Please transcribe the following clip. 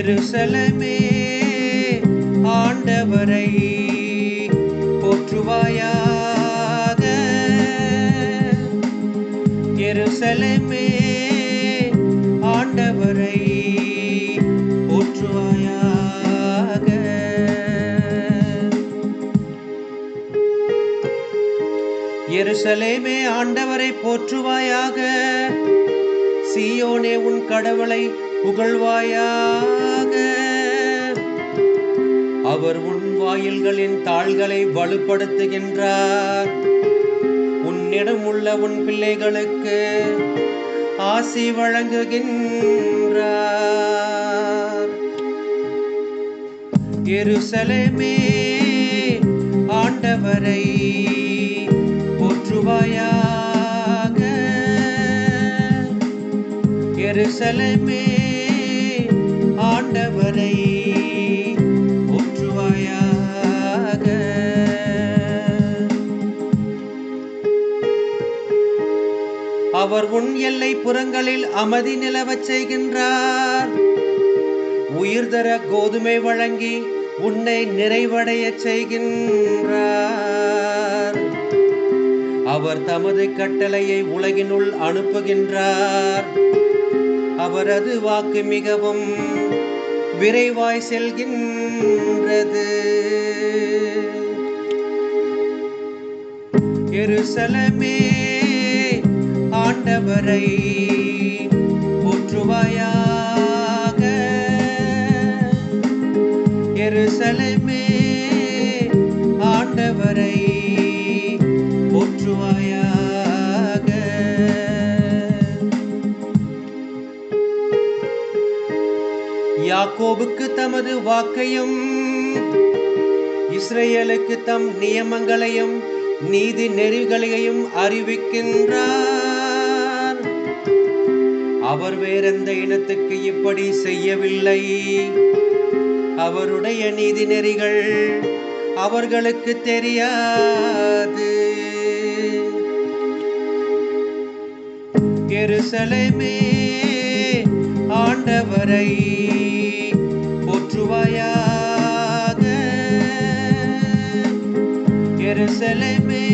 எருசலமே ஆண்டவரை போற்றுவாயாக. எருசலமே ஆண்டவரை போற்றுவாயாக. எருசலேமே ஆண்டவரை போற்றுவாயாக. சீயோனே உன் கடவுளை புகழ்வாயா அவர் உன் வாயில்களின் தாள்களை வலுப்படுத்துகின்றார். உன்னிடம் உள்ள உன் பிள்ளைகளுக்கு ஆசி வழங்குகின்றார். எருசலேமே ஆண்டவரை போற்றுவாயாக. எருசலேமே ஆண்டவரை அவர் உன் எல்லை புறங்களில் அமைதி நிலவச் செய்கின்றார். உயிர் தர கோதுமை வழங்கி உன்னை நிறைவடையச் செய்கின்றார். அவர் தமது கட்டளையை உலகினுள் அனுப்புகின்றார். அவரது வாக்கு மிகவும் விரைவாய் செல்கின்றது. எருசலமே ஆண்டவரை போற்றுவாயாக எருசலேமே ஆண்டவரை போற்றுவாயாக யாக்கோபுக்கு தமது வாக்கையும் இஸ்ரேலுக்கு தம் நியமங்களையும் நீதி நெறிகளையும் அறிவிக்கின்றார். அவர் வேறெந்த இனத்துக்கு இப்படி செய்யவில்லை. அவருடைய நீதி நெறிகள் அவர்களுக்கு தெரியாது. எருசலேமே ஆண்டவரை போற்றுவாயாக. எருசலேமே